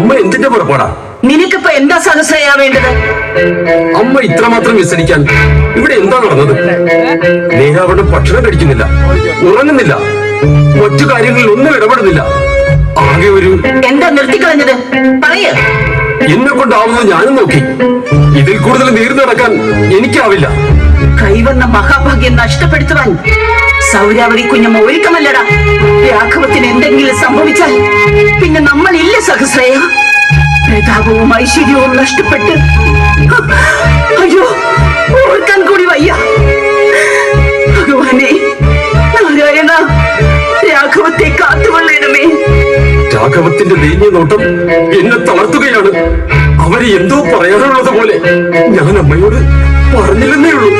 അമ്മ എന്തിന്റെ പുറപ്പാടാ? നിനക്കിപ്പോ എന്താ സഹസ്രയാ വേണ്ടത്? അമ്മ ഇത്രമാത്രം വിസരിക്കാൻ ഇവിടെ എന്താ നടന്നത്? നേഹ അവിടെ ഭക്ഷണം കഴിക്കുന്നില്ല ഉറങ്ങുന്നില്ല മറ്റു കാര്യങ്ങളിൽ ഒന്നും ഇടപെടുന്നില്ല. ആകെ ഒരു എന്താ നിർത്തിക്കളഞ്ഞത്? പറയ. എന്നെ കൊണ്ടാവുന്നത് ഞാനും നോക്കി. ഇതിൽ കൂടുതൽ നീർന്നു നടക്കാൻ എനിക്കാവില്ല. കൈവന്ന മഹാഭാഗ്യം നഷ്ടപ്പെടുത്തുവാൻ സൗരാവതി കുഞ്ഞമ്മ ഒരുക്കമല്ലടാ. രാഘവത്തിന് എന്തെങ്കിലും സംഭവിച്ചാൽ പിന്നെ നമ്മളില്ല സഹസ്രയ? പ്രതാപവും ഐശ്വര്യവും നഷ്ടപ്പെട്ട്. അയ്യോ ഓർക്കാൻ കൂടി വയ്യ. ഭഗവാനെ നാരായണ രാഘവത്തെ കാത്തുകൊള്ളണമേ. രാഘവത്തിന്റെ നീങ്ങിയ നോട്ടം എന്നെ തളർത്തുകയാണ്. അവരെ എന്തോ പറയാനുള്ളത് പോലെ ഞാൻ അമ്മയോട് പറഞ്ഞില്ലെന്നേ ഉള്ളൂ.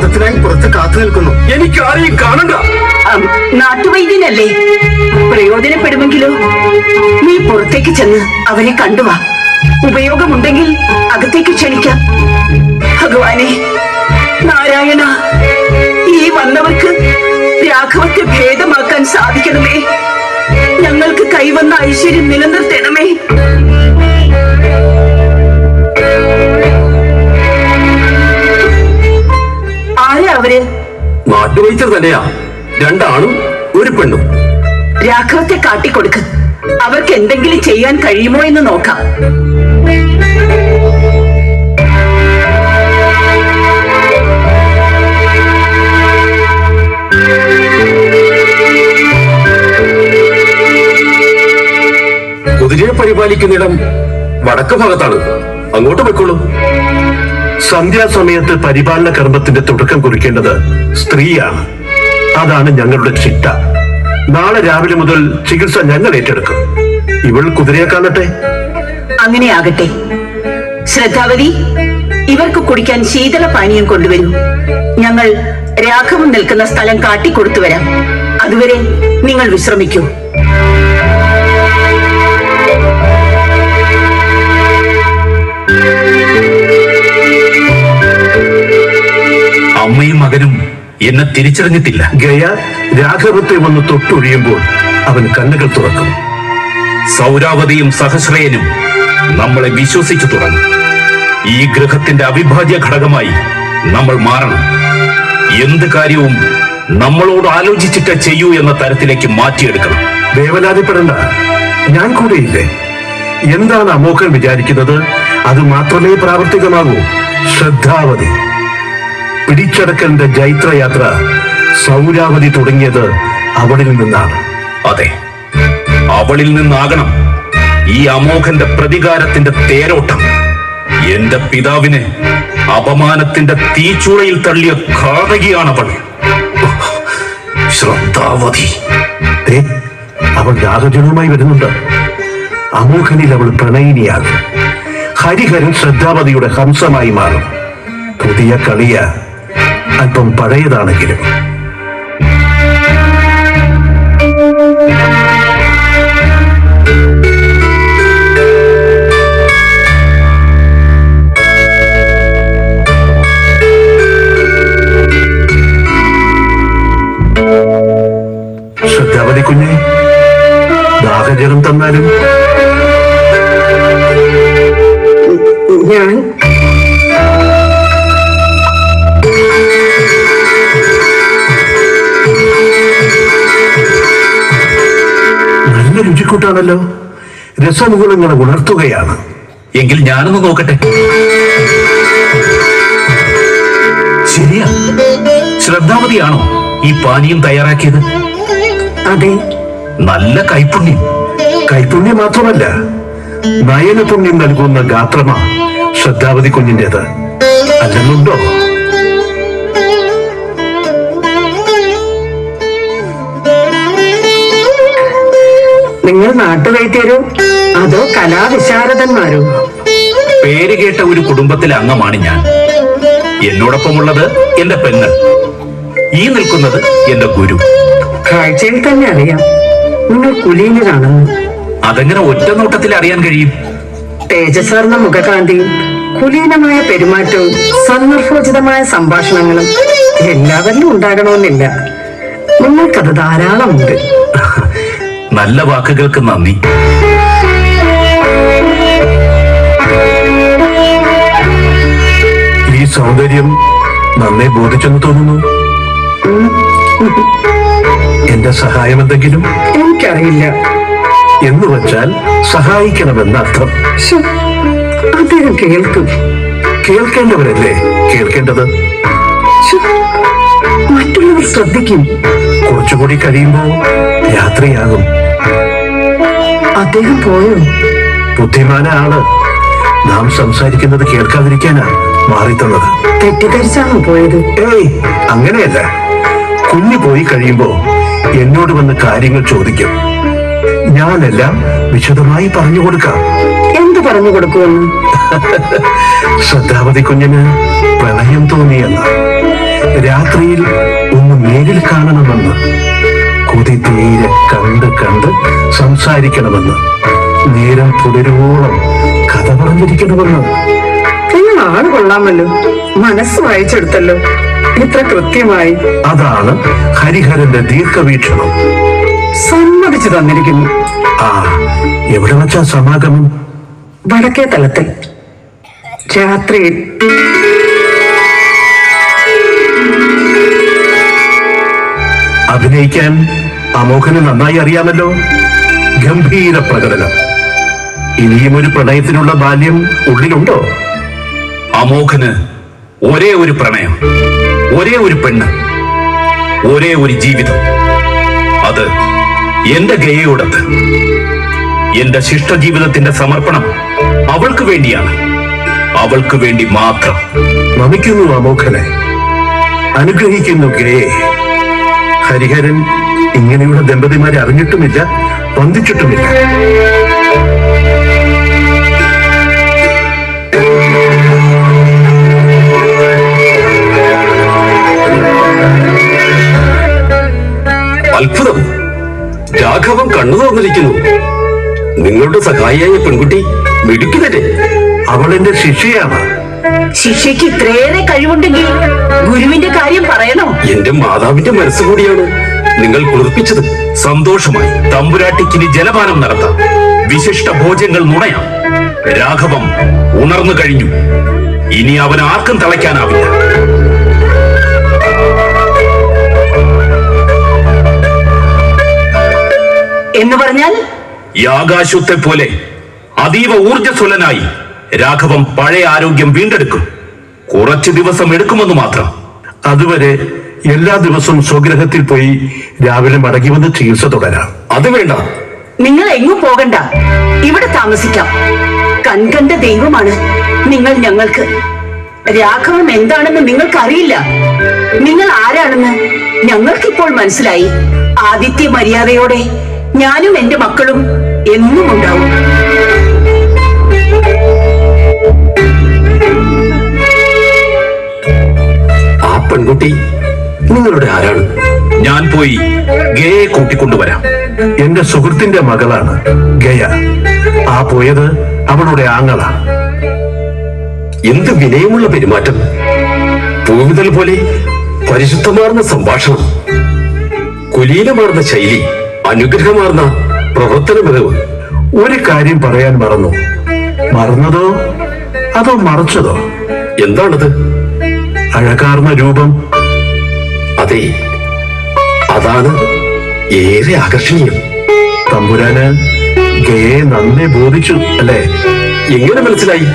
അനുവാദത്തിനായി പുറത്ത് കാത്തു നിൽക്കുന്നു. എനിക്ക് ആരെയും കാണണ്ട. നാട്ടുവൈദ്യനല്ലേ? പ്രയോജനപ്പെടുമെങ്കിലോ? നീ പുറത്തേക്ക് ചെന്ന് അവനെ കണ്ടുവാ ഉപയോഗമുണ്ടെങ്കിൽ അകത്തേക്ക് ക്ഷണിക്കാം. ഭഗവാനെ നാരായണ ഈ വന്നവർക്ക് രാഘവത്തെ ഭേദമാക്കാൻ സാധിക്കണമേ. ഞങ്ങൾക്ക് കൈവന്ന ഐശ്വര്യം നിലനിർത്തണമേ. ആരാ അവർ? നാട്ടുവൈദ്യർ തന്നെയാ. രണ്ടാണും ഒരു പെണ്ണും. രാഘവത്തെ കാട്ടിക്കൊടുക്ക്. അവർക്ക് എന്തെങ്കിലും ചെയ്യാൻ കഴിയുമോ എന്ന് നോക്കാം. കുതിരയെ പരിപാലിക്കുന്നിടം വടക്ക് ഭാഗത്താണ്. അങ്ങോട്ട് പൊയ്ക്കോളൂ. സന്ധ്യാസമയത്ത് പരിപാലന കർമ്മത്തിന്റെ തുടക്കം കുറിക്കേണ്ടത് സ്ത്രീയാണ്. അതാണ് ഞങ്ങളുടെ ചിട്ട. നാളെ രാവിലെ മുതൽ ചികിത്സ ഞങ്ങൾ ഏറ്റെടുക്കും. ഇവൾ കുതിരയാക്കാനട്ടെ അങ്ങനെയാകട്ടെ. ശ്രദ്ധാവതി ഇവർക്ക് കുടിക്കാൻ ശീതള പാനീയം കൊണ്ടുവരൂ. ഞങ്ങൾ രാഘവൻ നിൽക്കുന്ന സ്ഥലം കാട്ടിക്കൊടുത്തു വരാം. അതുവരെ നിങ്ങൾ വിശ്രമിക്കൂ. അമ്മയും മകനും എന്നെ തിരിച്ചറിഞ്ഞിട്ടില്ല. ഗയ രാഘവത്തെ വന്ന് തൊട്ടൊഴിയുമ്പോൾ അവൻ കണ്ണുകൾ തുറക്കും. സൗരാവതിയും സഹശ്രയനും നമ്മളെ വിശ്വസിച്ചു തുടങ്ങും. ഈ ഗ്രഹത്തിന്റെ അവിഭാജ്യ ഘടകമായി നമ്മൾ മാറണം. എന്ത് കാര്യവും നമ്മളോട് ആലോചിച്ചിട്ട് ചെയ്യൂ എന്ന തരത്തിലേക്ക് മാറ്റിയെടുക്കണം. വേവലാതിപ്പെടണ്ട ഞാൻ കൂടെയില്ലേ? എന്താണ് അമോഘൻ വിചാരിക്കുന്നത്? അത് മാത്രമേ പ്രാവർത്തികമാകൂ. ശ്രദ്ധാവതി. പിടിച്ചടക്കലിന്റെ ജൈത്രയാത്ര സൗരാവതി തുടങ്ങിയത് അവളിൽ നിന്നാണ്. അതെ. അവളിൽ നിന്നാകണം ഈ അമോഘന്റെ പ്രതികാരത്തിന്റെ തേരോട്ടം. എന്റെ പിതാവിനെ അപമാനത്തിന്റെ തീച്ചുറയിൽ തള്ളിയ ഘാതകിയാണവൾ. ശ്രദ്ധാവതി അവൾ രാഗജനവുമായി വരുന്നുണ്ട്. അമോഘനിൽ അവൾ പ്രണയിനിയാകും. ഹരിഹരൻ ശ്രദ്ധാവതിയുടെ ഹംസമായി മാറും. പുതിയ കളിയ. അല്പം പഴയതാണെങ്കിലും രസമുകുളങ്ങളെ ഉണർത്തുകയാണ്. എങ്കിൽ ഞാനൊന്ന് നോക്കട്ടെ. ശരിയാ. ശ്രദ്ധാവതിയാണോ ഈ പാനീയം തയ്യാറാക്കിയത്? അതെ. നല്ല കൈപുണ്യം കൈപുണ്യം മാത്രമല്ല നയനപുണ്യം നൽകുന്ന ഗാത്രമാ ശ്രദ്ധാവതി കുഞ്ഞിന്റെത് അല്ലെന്നുണ്ടോ? നിങ്ങൾ നാട്ടുവൈദ്യരോ അതോ കലാവിശാരദന്മാരോ? പേര് കേട്ട ഒരു കുടുംബത്തിലെ അംഗമാണ് ഞാൻ. എന്നോടൊപ്പമുള്ളത് എന്റെ പെങ്ങൾ. ഈ നിൽക്കുന്നത് എന്റെ ഗുരു. കാഴ്ചയിൽ തന്നെ അറിയാം. നിങ്ങൾ കുലീനരാണെന്ന് അതെങ്ങനെ ഒറ്റ നോട്ടത്തിൽ അറിയാൻ കഴിയും? തേജസ്വർണ മുഖകാന്തിയും കുലീനമായ പെരുമാറ്റവും സന്ദർഭോചിതമായ സംഭാഷണങ്ങളും എല്ലാവരിലും ഉണ്ടാകണമെന്നില്ല. നിങ്ങൾക്കത് ധാരാളമുണ്ട്. നല്ല വാക്കുകൾക്ക് നന്ദി. ഈ സൗന്ദര്യം നന്നെ ബോധിച്ചെന്ന് തോന്നുന്നു. എന്റെ സഹായം എന്തെങ്കിലും? എനിക്കറിയില്ല. എന്ന് വച്ചാൽ സഹായിക്കണമെന്ന അർത്ഥം. അദ്ദേഹം കേൾക്കും. കേൾക്കേണ്ടവരല്ലേ? കേൾക്കേണ്ടത്? മറ്റുള്ളവർ ശ്രദ്ധിക്കും. കുറച്ചുകൂടി കഴിയുമ്പോ രാത്രിയാകും. അദ്ദേഹം പോയോ? ബുദ്ധിമാന ആൾ നാം സംസാരിക്കുന്നത് കേൾക്കാതിരിക്കാനാ മാറിത്തുള്ളത്. തെറ്റിദ്ധരിച്ചാണോ പോയത്? ഏയ് അങ്ങനെയല്ല. കുഞ്ഞു പോയി കഴിയുമ്പോ എന്നോട് വന്ന് കാര്യങ്ങൾ ചോദിക്കും. ഞാനെല്ലാം വിശദമായി പറഞ്ഞു കൊടുക്കാം. എന്ത് പറഞ്ഞു കൊടുക്കുമെന്ന് ശ്രദ്ധാവതി കുഞ്ഞിന് പ്രണയം തോന്നിയെന്ന്. രാത്രിയിൽ ഒന്ന് നേരിൽ കാണണമെന്ന്. കൊതി തീരെ കണ്ട് കണ്ട് സംസാരിക്കണമെന്ന്. നേരം പുലരുവോളം കഥ പറഞ്ഞിരിക്കണമെന്ന് നിങ്ങൾ ആൾ കൊള്ളാമല്ലോ. മനസ്സ് വായിച്ചെടുത്തല്ലോ. ഇത്ര കൃത്യമായി. അതാണ് ഹരിഹരന്റെ ദീർഘവീക്ഷണം. സമ്മതിച്ചു തന്നിരിക്കുന്നു. ആ എവിടെ വച്ചാ സമാഗമം? വടക്കേ തലത്തിൽ. രാത്രിയിൽ അഭിനയിക്കാൻ അമോഘന് നന്നായി അറിയാമല്ലോ. ഗംഭീര പ്രകടനം. ഇനിയും ഒരു പ്രണയത്തിനുള്ള ബാല്യം ഉള്ളിലുണ്ടോ? അമോഘന് ഒരേ ഒരു പ്രണയം ഒരേ ഒരു പെണ്ണ് ഒരേ ഒരു ജീവിതം. അത് എന്റെ ഗയയോടത്ത് എന്റെ ശിഷ്ടജീവിതത്തിന്റെ സമർപ്പണം അവൾക്ക് വേണ്ടിയാണ്. അവൾക്ക് വേണ്ടി മാത്രം. നമിക്കുന്നു അമോഘനെ. അനുഗ്രഹിക്കുന്നു ഗയെ. ഹരിഹരൻ ഇങ്ങനെയുള്ള ദമ്പതിമാരെ അറിഞ്ഞിട്ടുമില്ല വന്ദിച്ചിട്ടുമില്ല. അത്ഭുതം. രാഘവം കണ്ണു തുറന്നിരിക്കുന്നു. നിങ്ങളുടെ സഹായിയായ പെൺകുട്ടി മിടുക്കുന്നതേ അവൾ എന്റെ ശിഷ്യയാണ്. ശിഷ്യക്ക് ഇത്രയേറെ കഴിവുണ്ടെങ്കിൽ ഗുരുവിന്റെ കാര്യം പറയണോ. എന്റെ മാതാവിന്റെ മനസ്സ് കൂടിയാണ്. നിങ്ങൾ കുളിർപ്പിച്ചത് സന്തോഷമായി തമ്പുരാട്ടിക്കിനി ജലപാനം നടത്താം. വിശിഷ്ട ഭോജ്യങ്ങൾ നുണയാം. രാഘവം ഉണർന്നു കഴിഞ്ഞു. ഇനി അവൻ ആർക്കും തളയ്ക്കാനാവില്ല. എന്ന് പറഞ്ഞാൽ? യാഗാശുത്തെ പോലെ അതീവ ഊർജസ്വലനായി രാഘവം പഴയ ആരോഗ്യം വീണ്ടെടുക്കും. കുറച്ചു ദിവസം എടുക്കുമെന്ന് മാത്രം. അതുവരെ എല്ലാ ദിവസവും സ്വഗ്രഹത്തിൽ പോയി രാവിലെ മടങ്ങി വന്ന് ചികിത്സ തുടരാം. അത് വേണ്ട. നിങ്ങൾ എങ്ങും പോകണ്ട. ഇവിടെ താമസിക്കാം. കൺകണ്ട ദൈവമാണ് നിങ്ങൾ ഞങ്ങൾക്ക്. രാഘവം എന്താണെന്ന് നിങ്ങൾക്ക് അറിയില്ല നിങ്ങൾ ആരാണെന്ന് ഞങ്ങൾക്കിപ്പോൾ മനസ്സിലായി. ആദിത്യ മര്യാദയോടെ ഞാനും എന്റെ മക്കളും എന്നും ഉണ്ടാവും. ആ പെൺകുട്ടി നിങ്ങളുടെ ആരാണ്? ഞാൻ പോയി ഗയെ കൂട്ടിക്കൊണ്ടുവരാം. എന്റെ സുഹൃത്തിന്റെ മകളാണ് ഗയ. ആ പോയത് അവളുടെ ആങ്ങള എന്ത് വിനയമുള്ള പെരുമാറ്റം? പൂവിതൽ പോലെ പരിശുദ്ധമാർന്ന സംഭാഷണം. കുലീനമാർന്ന ശൈലി അനുഗ്രഹമാർന്ന പ്രവർത്തന മികവ് ഒരു കാര്യം പറയാൻ മറന്നു. മറന്നതോ അതോ മറച്ചതോ? എന്താണത്? അഴകാർന്ന രൂപം അതെ. അതാണ് ഏറെ ആകർഷണീയം. തമ്പുരാന് ഗയെ നന്നെ ബോധിച്ചു അല്ലേ? എങ്ങനെ മനസ്സിലായി?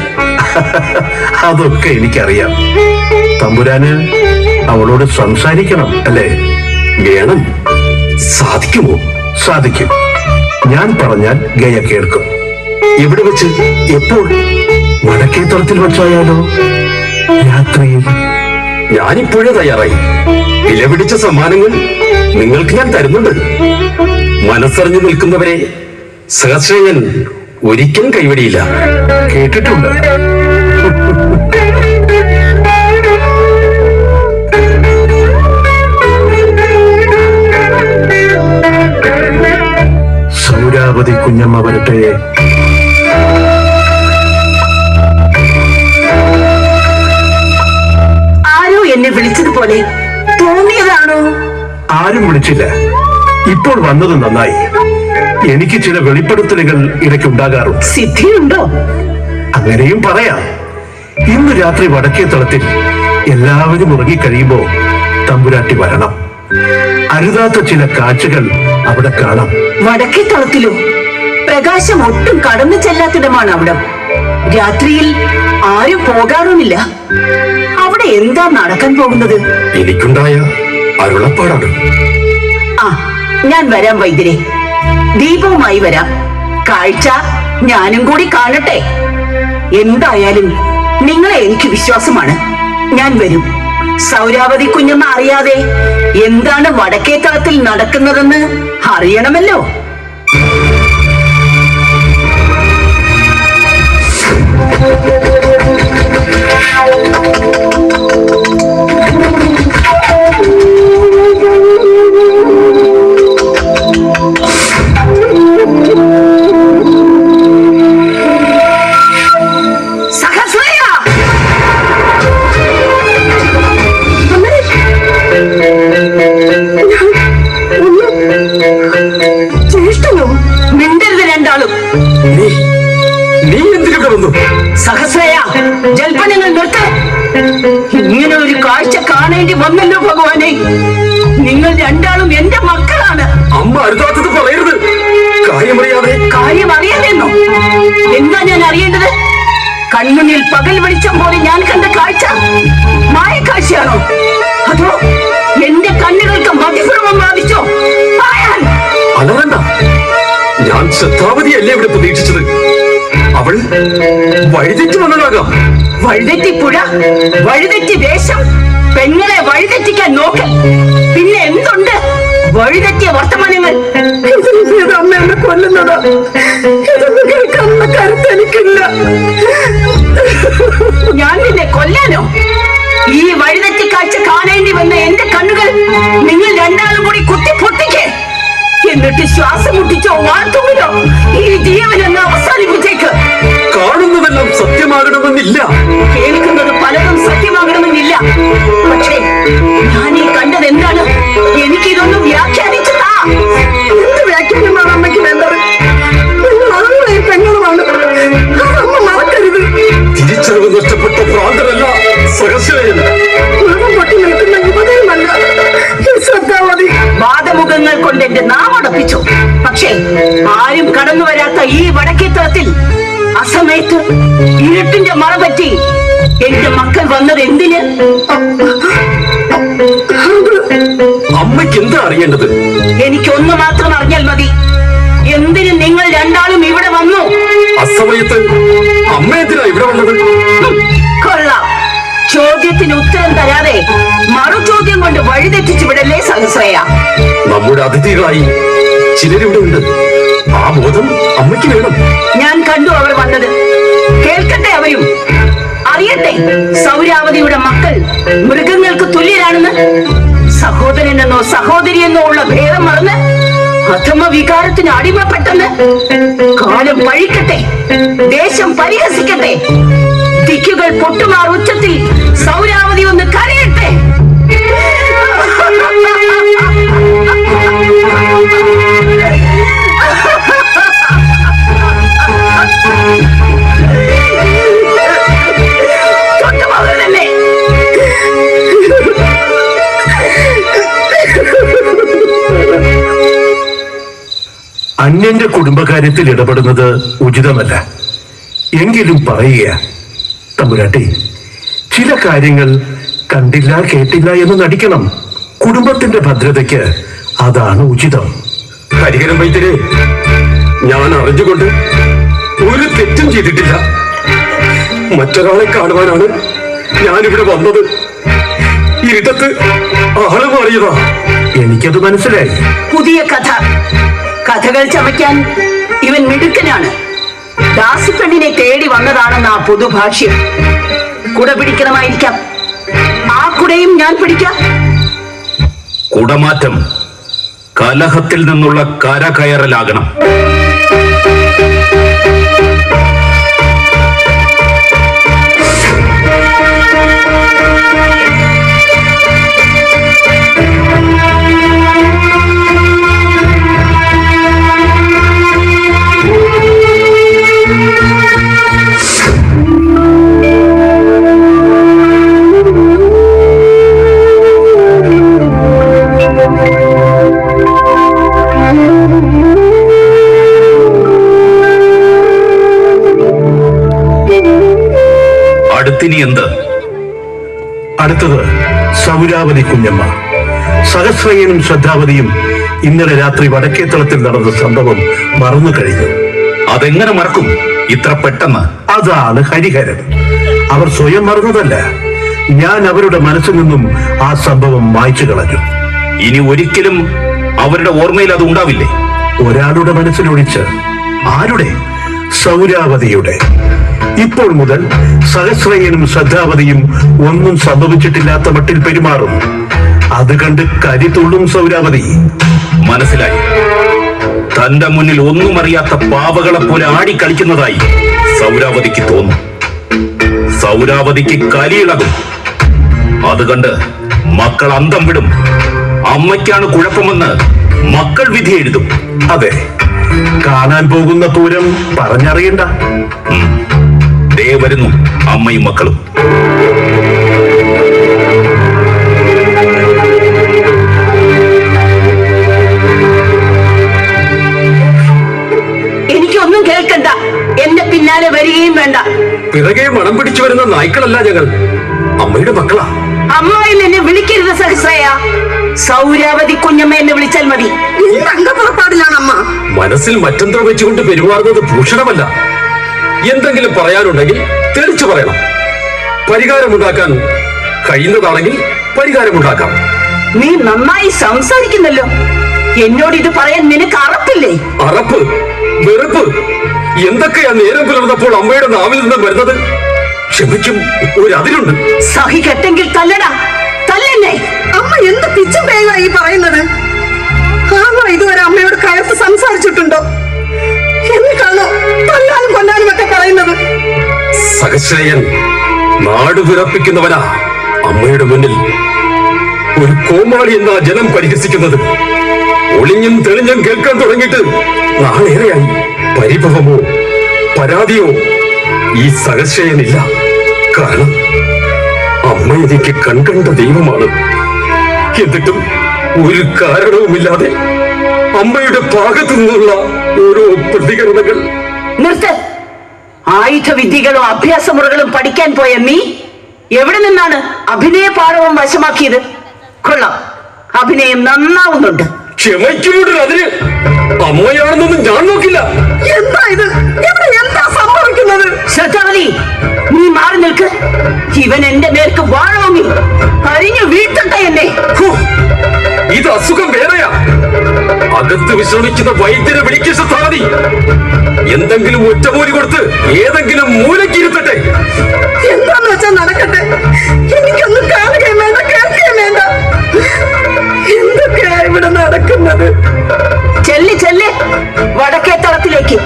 അതൊക്കെ എനിക്കറിയാം. തമ്പുരാന് അവളോട് സംസാരിക്കണം അല്ലേ? വേണം. സാധിക്കുമോ? സാധിക്കും. ഞാൻ പറഞ്ഞാൽ ഗയ കേൾക്കും. എവിടെ വെച്ച്? എപ്പോൾ? വടക്കേത്തളത്തിൽ വെച്ചായാലോ? രാത്രിയിൽ. ഞാനിപ്പോഴേ തയ്യാറായി. വിലപിടിച്ച സമ്മാനങ്ങൾ നിങ്ങൾക്ക് ഞാൻ തരുന്നുണ്ട്. മനസ്സറിഞ്ഞു നിൽക്കുന്നവരെ സഹശ്രയൻ ഒരിക്കലും കൈവടിയില്ല. കേട്ടിട്ടുണ്ട്. സൗരാവതി കുഞ്ഞമ്മ വരട്ടെ. വിളിച്ചില്ല. ഇപ്പോൾ വന്നത് നന്നായി. എനിക്ക് ചില വെളിപ്പെടുത്തലുകൾ ഇടയ്ക്കുണ്ടാകാറുണ്ട്. സിദ്ധിയുണ്ടോ? അങ്ങനെയും പറയാം. ഇന്ന് രാത്രി വടക്കേ തളത്തിൽ എല്ലാവരും ഉറങ്ങിക്കഴിയുമ്പോ തമ്പുരാട്ടി വരണം. അരുതാത്ത ചില കാഴ്ചകൾ അവിടെ കാണാം. വടക്കേ തളത്തിലോ? പ്രകാശം ഒട്ടും കടന്നു ചെല്ലാത്തിടമാണ് അവിടം. രാത്രിയിൽ ആരും പോകാറുമില്ല. അവിടെ എന്താ നടക്കാൻ പോകുന്നത്? എനിക്കുണ്ടായ അരുളപ്പാടാണ്. ഞാൻ വരാം വൈദ്യരെ. ദീപവുമായി വരാം. കാഴ്ച ഞാനും കൂടി കാണട്ടെ. എന്തായാലും നിങ്ങളെ എനിക്ക് വിശ്വാസമാണ്. ഞാൻ വരും. സൗരാവതി കുഞ്ഞമ്മ അറിയാതെ എന്താണ് വടക്കേ തളത്തിൽ നടക്കുന്നതെന്ന് അറിയണമല്ലോ. സഹസ്രയ കാണേണ്ടി വന്നല്ലോ ഭഗവാനെ. നിങ്ങൾ രണ്ടാളും എന്റെ മക്കളാണ്. അമ്മ അരുതാത്തത് പറയരുത്. കാര്യമറിയാതെ. കാര്യം അറിയാതെന്നോ എന്താ ഞാൻ അറിയേണ്ടത്? കൺമുന്നിൽ പകൽ വെളിച്ചം പോലെ ഞാൻ കണ്ട കാഴ്ച മായക്കാഴ്ചയാണോ? അതോ എന്റെ കണ്ണുകൾക്ക് മതിഭ്രമം ബാധിച്ചോ അലറണ്ട ഞാൻ ശ്രദ്ധാവതിയല്ലേ ഇവിടെ പ്രതീക്ഷിച്ചത്. അവൾ വഴിതെറ്റു വന്നതാകാം. വഴുതെറ്റി പുഴ വഴുതെറ്റി ദേശം പെങ്ങളെ വഴിതെറ്റിക്കാൻ നോക്ക്. പിന്നെ എന്തുണ്ട്? വഴിതെറ്റിയ വർത്തമാനങ്ങൾ. ഇത് അമ്മ എന്നെ കൊല്ലുന്നത്. ഇതൊന്നും കേൾക്കാനുള്ള കരുത്ത് എനിക്കില്ല ഞാൻ നിന്നെ കൊല്ലാനോ? ഈ വഴിതെറ്റി കാഴ്ച കാണേണ്ടി വന്ന എന്റെ കണ്ണുകൾ നിങ്ങൾ രണ്ടാളും കൂടി കുത്തി പൊട്ടിക്കേ. എന്നിട്ട് ശ്വാസം മുട്ടിച്ചോ വാർത്തുമില്ലോ. ഈ ജീവനെന്ന് അവസാനിപ്പിച്ചേക്ക്. കാണുന്നതെല്ലാം സത്യമാകണമെന്നില്ല. കേൾക്കുന്നത് പലതും സത്യമാകണമെന്നില്ല. പക്ഷേ ഞാൻ ഈ കണ്ടത് എന്താണ് എനിക്കിതൊന്നും വ്യാഖ്യാനിച്ചു താ എന്ത് വ്യാഖ്യാനമാണ് അമ്മയ്ക്ക് വേണ്ടത്? പെങ്ങളുമാണ്? അമ്മ മറക്കരുത്. തിരിച്ചറിവ് നഷ്ടപ്പെട്ട ഭ്രാന്തരല്ല സഹസ്രയല്ല പൊട്ടി നിൽക്കുന്ന യുവതയുമല്ല. ശ്രദ്ധാവതി. വാദമുഖങ്ങൾ കൊണ്ട് എന്റെ നാമടപ്പിച്ചു. പക്ഷേ ആരും കടന്നു വരാത്ത ഈ വടക്കേത്തളത്തിൽ അസമയത്ത് ഇരുട്ടിന്റെ മറ പറ്റി. എന്റെ മക്കൾ വന്നത് എന്തിന്? അമ്മയ്ക്ക് എന്താ അറിയേണ്ടത്? എനിക്കൊന്ന് മാത്രം അറിഞ്ഞാൽ മതി. എന്തിന് നിങ്ങൾ രണ്ടാളും ഇവിടെ വന്നു? അസമയത്ത് അമ്മ എന്തിനാ ഇവിടെ വന്നത്? കൊള്ളാം. ചോദ്യത്തിന് ഉത്തരം തരാതെ മറു ചോദ്യം കൊണ്ട് വഴിതെറ്റിച്ചു വിടല്ലേ സഹസ്രയ? നമ്മുടെ അതിഥികളായി ചിലരിവിടെ ഉണ്ട് ആ ബോധം അമ്മയ്ക്ക് വേണം. ഞാൻ കണ്ടു അവർ വന്നത്. കേൾക്കട്ടെ അവരും അറിയട്ടെ സൗരാവതിയുടെ മക്കൾ മൃഗങ്ങൾക്ക് തുല്യരാണെന്ന്. സഹോദരനെന്നോ സഹോദരിയെന്നോ ഉള്ള ഭേദം മറന്ന് അധമ വികാരത്തിന് അടിമപ്പെട്ടെന്ന്. കാലം പഴിക്കട്ടെ ദേശം പരിഹസിക്കട്ടെ. ദിക്കുകൾ പൊട്ടുമാർ ഉച്ചത്തിൽ സൗരാവതി ഒന്ന് കരയട്ടെ അന്യന്റെ കുടുംബകാര്യത്തിൽ ഇടപെടുന്നത് ഉചിതമല്ല. എങ്കിലും പറയുക തമ്പുരാട്ടി ചില കാര്യങ്ങൾ കണ്ടില്ല കേട്ടില്ല എന്ന് നടിക്കണം. കുടുംബത്തിന്റെ ഭദ്രതയ്ക്ക് അതാണ് ഉചിതം. ഹരിഹരൻ വൈദ്യരെ ഞാൻ അറിഞ്ഞുകൊണ്ട് ഒരു തെറ്റും ചെയ്തിട്ടില്ല. മറ്റൊരാളെ കാണുവാനാണ് ഞാനിവിടെ വന്നത്. ഇരുട്ടത്ത് ആൾ മാറിയതാ. എനിക്കത് മനസ്സിലായി. പുതിയ കഥ. കഥകൾ ചമയ്ക്കാൻ ഇവൻ മിടുക്കനാണ്. ദാസിപ്പെണ്ണിനെ തേടി വന്നതാണെന്ന് ആ പൊതുഭാഷ്യം. കുട പിടിക്കണമായിരിക്കാം. ആ കുടയും ഞാൻ പിടിക്കാം. കുടമാറ്റം കലഹത്തിൽ നിന്നുള്ള കരകയറലാകണം. അടുത്തത് സൗരാവതി കുഞ്ഞമ്മ. സഹസ്രയനും ശ്രദ്ധാവതിയും ഇന്നലെ രാത്രി വടക്കേത്തളത്തിൽ നടന്ന സംഭവം മറന്നു കഴിഞ്ഞു. അതെങ്ങനെ മറക്കും? ഇത്ര പെട്ടെന്ന്. അതാണ് ഹരിഹരൻ. അവർ സ്വയം മറന്നതല്ല. ഞാൻ അവരുടെ മനസ്സിൽ നിന്നും ആ സംഭവം മായ്ച്ചു കളഞ്ഞു. ഇനി ഒരിക്കലും അവരുടെ ഓർമ്മയിൽ അത് ഉണ്ടാവില്ലേ? ഒരാളുടെ മനസ്സിലൊഴിച്ച് ആരുടെ? സൗരാവതിയുടെ. ഇപ്പോൾ മുതൽ സഹസ്രയനും ശ്രദ്ധാവതിയും ഒന്നും സംഭവിച്ചിട്ടില്ലാത്ത മട്ടിൽ പെരുമാറും. അത് കണ്ട് കരിതുള്ളും സൗരാവതി മനസ്സിലായി. തന്റെ മുന്നിൽ ഒന്നും അറിയാത്ത പാവകളെ പോലെ ആടിക്കളിക്കുന്നതായി സൗരാവതിക്ക് തോന്നും. സൗരാവതിക്ക് കലിയിളകും. അത് കണ്ട് മക്കൾ അന്തം വിടും. അമ്മയ്ക്കാണ് കുഴപ്പമെന്ന് മക്കൾ വിധി എഴുതും. അതെ. കാണാൻ പോകുന്ന പൂരം പറഞ്ഞറിയണ്ട. ദേ വരുന്നു അമ്മയും മക്കളും. എനിക്കൊന്നും കേൾക്കണ്ട. എന്റെ പിന്നാലെ വരികയും വേണ്ട. പിറകെ മണം പിടിച്ചു വരുന്ന നായ്ക്കളല്ല ഞങ്ങൾ. അമ്മയുടെ മക്കളാ. അമ്മായിൽ എന്നെ വിളിക്കരുത് സഹസ്രയ. സൗരാവതി കുഞ്ഞമ്മ എന്നെ വിളിച്ചാൽ മതി. അംഗപ്പുറപ്പാടിലാണ് അമ്മ? മനസ്സിൽ മറ്റെന്തോ വെച്ചുകൊണ്ട് പെരുമാറുന്നത് ഭൂഷണമല്ല. എന്തെങ്കിലും പറയാനുണ്ടെങ്കിൽ തെളിച്ചു പറയണം. പരിഹാരമുണ്ടാക്കാൻ കഴിയുന്നതാണെങ്കിൽ പരിഹാരമുണ്ടാക്കാം. നീ നന്നായി സംസാരിക്കുന്നല്ലോ. എന്നോട് ഇത് പറയാൻ നിനക്ക് അറപ്പില്ലേ? അറപ്പ് വെറുപ്പ്. എന്തൊക്കെയാ നേരം പുലർന്നപ്പോൾ അമ്മയുടെ നാവിൽ നിന്ന് വരുന്നത്? ക്ഷമിക്കും ഒരു അതിലുണ്ട് സഹിക്കട്ടെങ്കിൽ തല്ലടാ. തല്ലല്ലേ? അമ്മ എന്ത് പിച്ചും പേയുവാ ഈ പറയുന്നത്? ആണോ ഇതുവരെ അമ്മയോട് കയർത്ത് സംസാരിച്ചിട്ടുണ്ടോ? സഹശ്രയൻ നാട് വിറപ്പിക്കുന്നവനാ അമ്മയുടെ മുന്നിൽ ഒരു കോമാളി എന്നാ ജനം പരിഹസിക്കുന്നത്. ഒളിഞ്ഞും തെളിഞ്ഞും കേൾക്കാൻ തുടങ്ങിയിട്ട് നാളേറെയായി പരിഭവമോ പരാതിയോ ഈ സഹശ്രയനില്ല കാരണം അമ്മ എനിക്ക് കൺകണ്ട ദൈവമാണ്. എന്നിട്ടും ഒരു കാരണവുമില്ലാതെ അമ്മയുടെ ഭാഗത്തു നിന്നുള്ള ഓരോ പ്രതികരണങ്ങൾ. നിർത്ത്. ആയുധ വിദ്യകളും അഭ്യാസ മുറകളും പഠിക്കാൻ പോയ നീ എവിടെ നിന്നാണ് അഭിനയ പാഠവും വശമാക്കിയത്? കൊള്ളാം. അഭിനയം നന്നാവുന്നുണ്ട്. ക്ഷമയ്ക്കൂടെ അതിന് അമ്മയാണെന്നൊന്നും ഞാൻ നോക്കില്ല. എന്താ ഇത്? ഇവിടെ എന്താ സംഭവിക്കുന്നത്? ശ്രദ്ധാവലി നീ മാറി നിൽക്ക്. ഇവൻ എന്റെ നേർക്ക് വാഴോങ്ങി അരിഞ്ഞു വീട്ടട്ടെ എന്നെ. ഇത് അസുഖം വേറെയാ. അകത്ത് വിശ്രമിക്കുന്ന വൈദ്യരെ വിളിക്കുക സ്ഥാതി എന്തെങ്കിലും ഒറ്റമൂലി കൊടുത്ത് ഏതെങ്കിലും മൂലക്കിരുത്തട്ടെ എന്താന്ന് വെച്ചാൽ നടക്കട്ടെ? എനിക്കൊന്നും കാണുകയും വേണ്ട കേൾക്കുകയും വേണ്ട. എന്തൊക്കെയാ ഇവിടെ നടക്കുന്നത്? ചെല്ലി ചെല്ലി. വടക്കേ തളത്തിലേക്ക്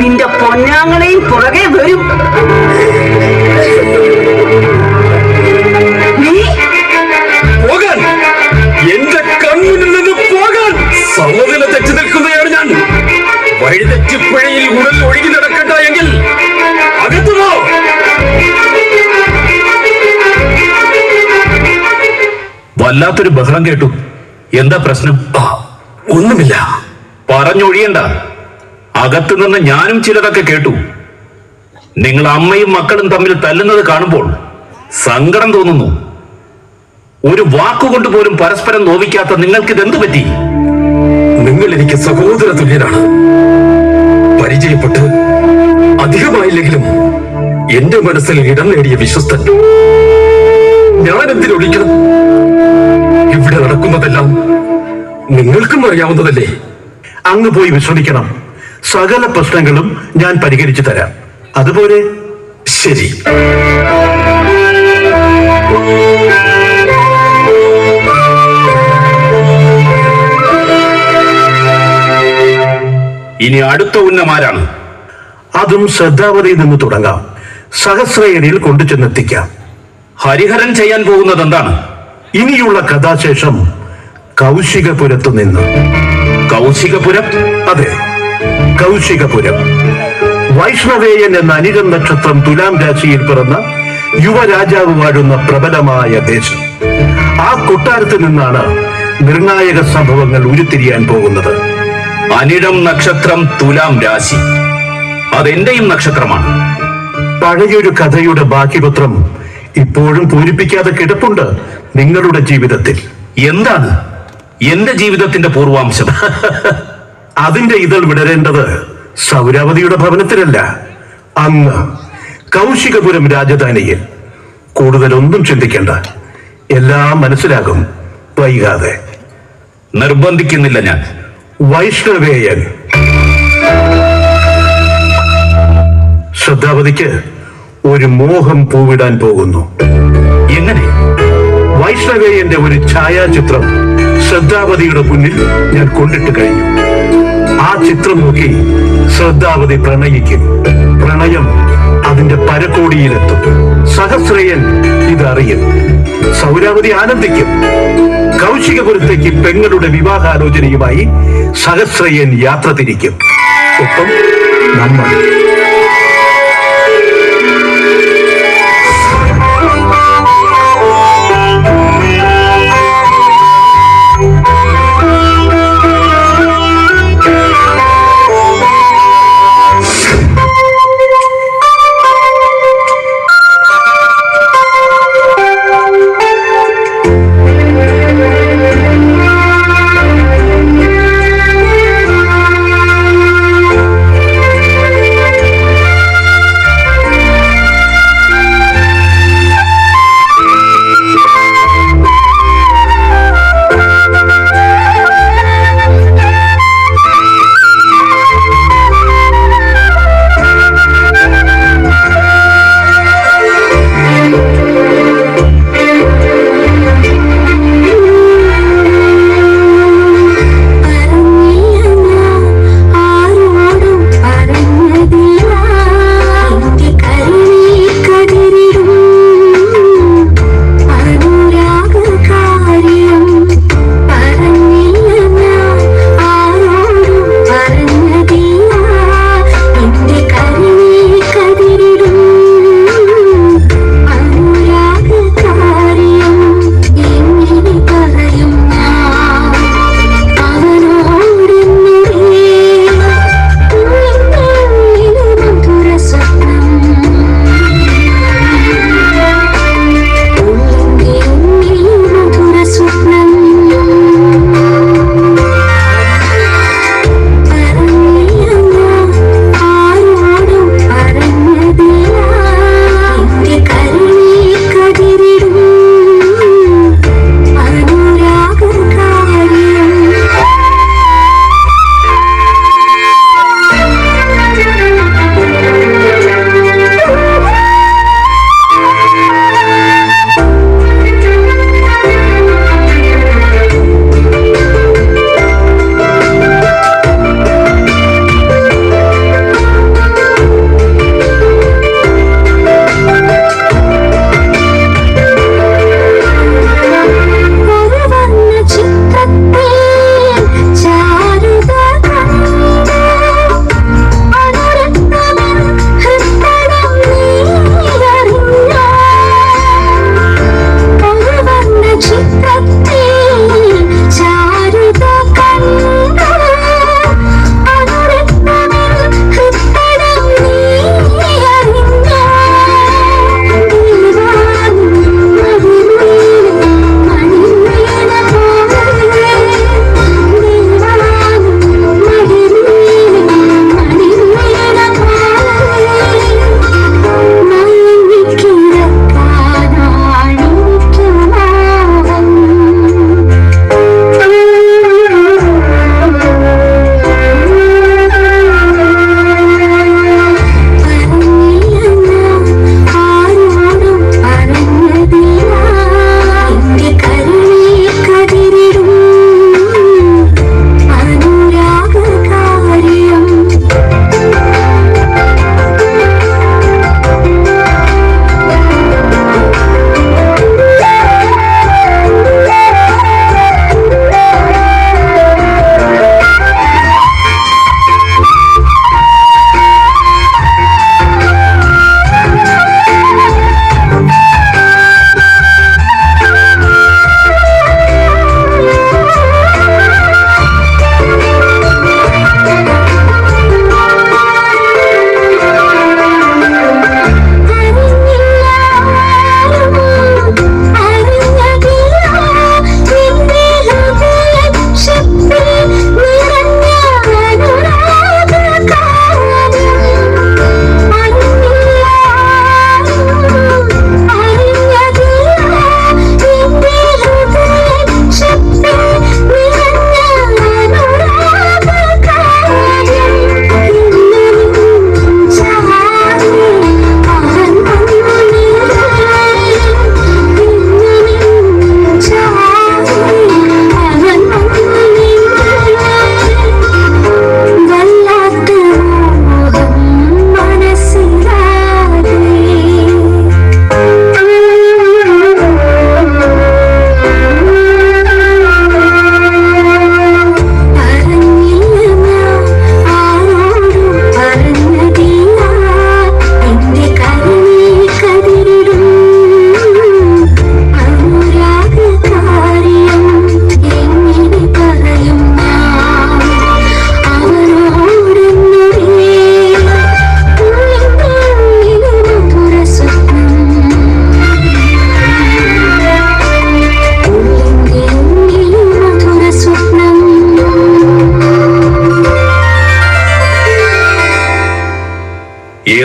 നിന്റെ പൊന്നാങ്ങളെയും പുറകെ വരും. വഴിതെറ്റിപ്പുഴയിൽ ഉടൽ ഒഴുകി നടക്കട്ടെ എങ്കിൽ അകത്തുമോ വല്ലാത്തൊരു ബഹളം കേട്ടു. എന്താ പ്രശ്നം? ഒന്നുമില്ല. പറഞ്ഞൊഴിയണ്ട. അകത്തു നിന്ന് ഞാനും ചിലതൊക്കെ കേട്ടു. നിങ്ങൾ അമ്മയും മക്കളും തമ്മിൽ തല്ലുന്നത് കാണുമ്പോൾ സങ്കടം തോന്നുന്നു. ഒരു വാക്കുകൊണ്ട് പോലും പരസ്പരം നോവിക്കാത്ത നിങ്ങൾക്ക് ഇതെന്തു പറ്റി? നിങ്ങൾ എനിക്ക് സഹോദര തുല്യനാണ് പരിചയപ്പെട്ട്. അധികമായില്ലെങ്കിലും എന്റെ മനസ്സിൽ ഇടം നേടിയ വിശ്വസ്തൻ. ഞാൻ എന്തിനൊളിക്കണം ഇവിടെ നടക്കുന്നതെല്ലാം നിങ്ങൾക്കും അറിയാവുന്നതല്ലേ? അങ്ങ് പോയി വിശ്രമിക്കണം. സകല പ്രശ്നങ്ങളും ഞാൻ പരിഹരിച്ചു തരാം. അതുപോലെ ശരി. ഇനി അടുത്ത ഉന്നമാരാണ്? അതും ശ്രദ്ധാവതിയിൽ നിന്ന് തുടങ്ങാം. സഹസ്രയനിൽ കൊണ്ടു ചെന്നെത്തിക്കാം. ഹരിഹരൻ ചെയ്യാൻ പോകുന്നത് എന്താണ്? ഇനിയുള്ള കഥാശേഷം കൗശികപുരത്തു നിന്ന്. കൗശികപുരം? അതെ കൗശികപുരം. വൈഷ്ണവേയൻ എന്ന അനിരം നക്ഷത്രം തുലാം രാശിയിൽ പിറന്ന യുവരാജാവ് വാഴുന്ന പ്രബലമായ ദേശം. ആ കൊട്ടാരത്തിൽ നിന്നാണ് നിർണായക സംഭവങ്ങൾ ഉരുത്തിരിയാൻ പോകുന്നത്. അനിഴം നക്ഷത്രം തുലാം രാശി. അതെന്റെയും നക്ഷത്രമാണ്. പഴയൊരു കഥയുടെ ബാക്കിപത്രം ഇപ്പോഴും പൂരിപ്പിക്കാതെ കിടപ്പുണ്ട് നിങ്ങളുടെ ജീവിതത്തിൽ. എന്താണ്? എന്റെ ജീവിതത്തിന്റെ പൂർവാംശം. അതിന്റെ ഇതൾ വിടരേണ്ടത് സൗരാവതിയുടെ ഭവനത്തിലല്ല. അന്ന് കൗശികപുരം രാജധാനിയിൽ. കൂടുതലൊന്നും ചിന്തിക്കേണ്ട. എല്ലാം മനസ്സിലാകും. വൈകാതെ. നിർബന്ധിക്കുന്നില്ല ഞാൻ. വൈഷ്ണവേയൻ. ശ്രദ്ധാവതിക്ക് ഒരു മോഹം പൂവിടാൻ പോകുന്നു. എങ്ങനെ? വൈഷ്ണവേയന്റെ ഒരു ഛായാചിത്രം ശ്രദ്ധാവതിയുടെ മുന്നിൽ ഞാൻ കൊണ്ടിട്ട് കഴിഞ്ഞു. ആ ചിത്രം നോക്കി ശ്രദ്ധാവതി പ്രണയിക്കും. പ്രണയം അതിന്റെ പരക്കോടിയിലെത്തും സഹസ്രയൻ ഇതറിയും. സൗരാവതി ആനന്ദിക്കും. കൗശികപുരത്തേക്ക് പെങ്ങളുടെ വിവാഹാലോചനയുമായി സഹസ്രയൻ യാത്ര തിരിക്കും. ഒപ്പം നമ്മൾ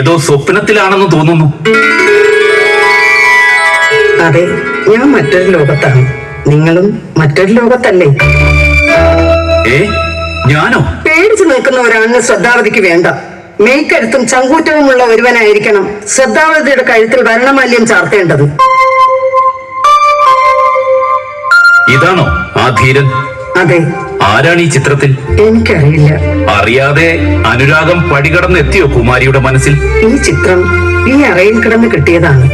ഏതോ സ്വപ്നത്തിലാണെന്ന് തോന്നുന്നു. അതെ ഞാൻ മറ്റൊരു ലോകത്താണ്. നിങ്ങളും മറ്റൊരു ലോകത്തല്ലേ? ഏ ഞാനോ? പേടിച്ചു നിൽക്കുന്ന ഒരാളിന് ശ്രദ്ധാവതിക്ക് വേണ്ട. മേയ്ക്കഴുത്തും ചങ്കൂറ്റവുമുള്ള ഒരുവനായിരിക്കണം ശ്രദ്ധാവതിയുടെ കഴുത്തിൽ വർണമാല്യം ചാർത്തേണ്ടത്. ഇതാണോ ആ ധീരൻ? അതെ ആരാണ് ഈ ചിത്രത്തിൽ? എനിക്കറിയില്ല. അറിയാതെ അനുരാഗം പടികടന്ന് എത്തിയോ കുമാരിയുടെ മനസ്സിൽ? ഈ ചിത്രം ഈ അറയിൽ കിടന്ന് കിട്ടിയതാണ്.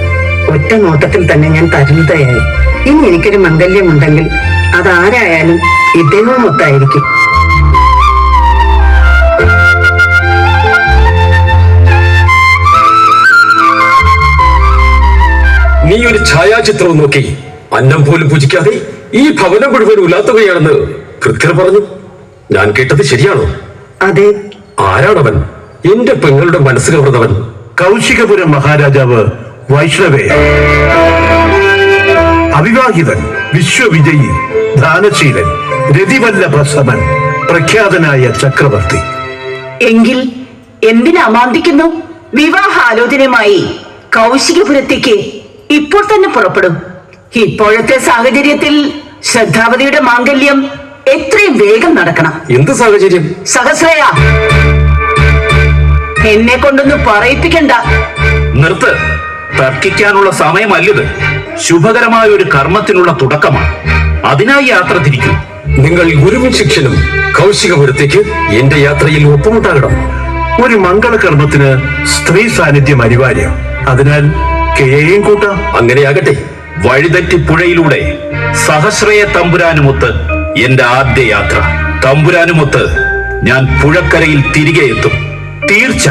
ഒറ്റ നോട്ടത്തിൽ തന്നെ ഞാൻ തരുന്നതയായി ഇനി എനിക്കൊരു മംഗല്യമുണ്ടെങ്കിൽ അതാരായാലും ഇദ്ദേഹവും ഒത്തായിരിക്കും. നീ ഒരു ഛായാചിത്രവും നോക്കി. അന്നം പോലും പൂജിക്കാതെ ഈ ഭവനം മുഴുവൻ ഉലാത്തുകയാണെന്ന് കൃത്യർ പറഞ്ഞു ഞാൻ കേട്ടത് ശരിയാണോ? അതെ. ആരാണവൻ? എന്റെ പെങ്ങളുടെ മനസ്സ് കവർന്നവൻ. കൗശികപുരം മഹാരാജാവ് വൈഷ്ണവേ. അവിവാഹിതൻ വിശ്വവിജയി ദാനശീലൻ രതിവല്ലഭ സമൻ പ്രഖ്യാതനായ ചക്രവർത്തി. എങ്കിൽ എന്തിനാ വിവാഹ വിവാഹാലോചനയുമായി കൗശികപുരത്തേക്ക് ഇപ്പോൾ തന്നെ പുറപ്പെടും. ഇപ്പോഴത്തെ സാഹചര്യത്തിൽ ശ്രദ്ധാവതിയുടെ മാംഗല്യം എത്രയും വേഗം നടക്കണം. എന്ത് സാഹചര്യം? സഹസ്രയ എന്നെ കൊണ്ടൊന്നും പറയിപ്പിക്കണ്ട. നിർത്ത്. തർക്കിക്കാനുള്ള സമയമല്ലത്. ശുഭകരമായ ഒരു കർമ്മത്തിനുള്ള തുടക്കമാണ്. അതിനായി യാത്ര തിരിക്കും. നിങ്ങൾ ഗുരുവും ശിക്ഷനും കൗശികപുരത്തേക്ക് എന്റെ യാത്രയിൽ ഒപ്പമുണ്ടാകണം ഒരു മംഗളകർമ്മത്തിന് സ്ത്രീ സാന്നിധ്യം അനിവാര്യം. അതിനാൽ കേയും കൂട്ടാം അങ്ങനെയാകട്ടെ. വഴിതെറ്റി പുഴയിലൂടെ സഹസ്രയ തമ്പുരാനുമൊത്ത് എന്റെ ആദ്യ യാത്ര. തമ്പുരാനുമൊത്ത് ഞാൻ പുഴക്കരയിൽ തിരികെ എത്തും. തീർച്ച.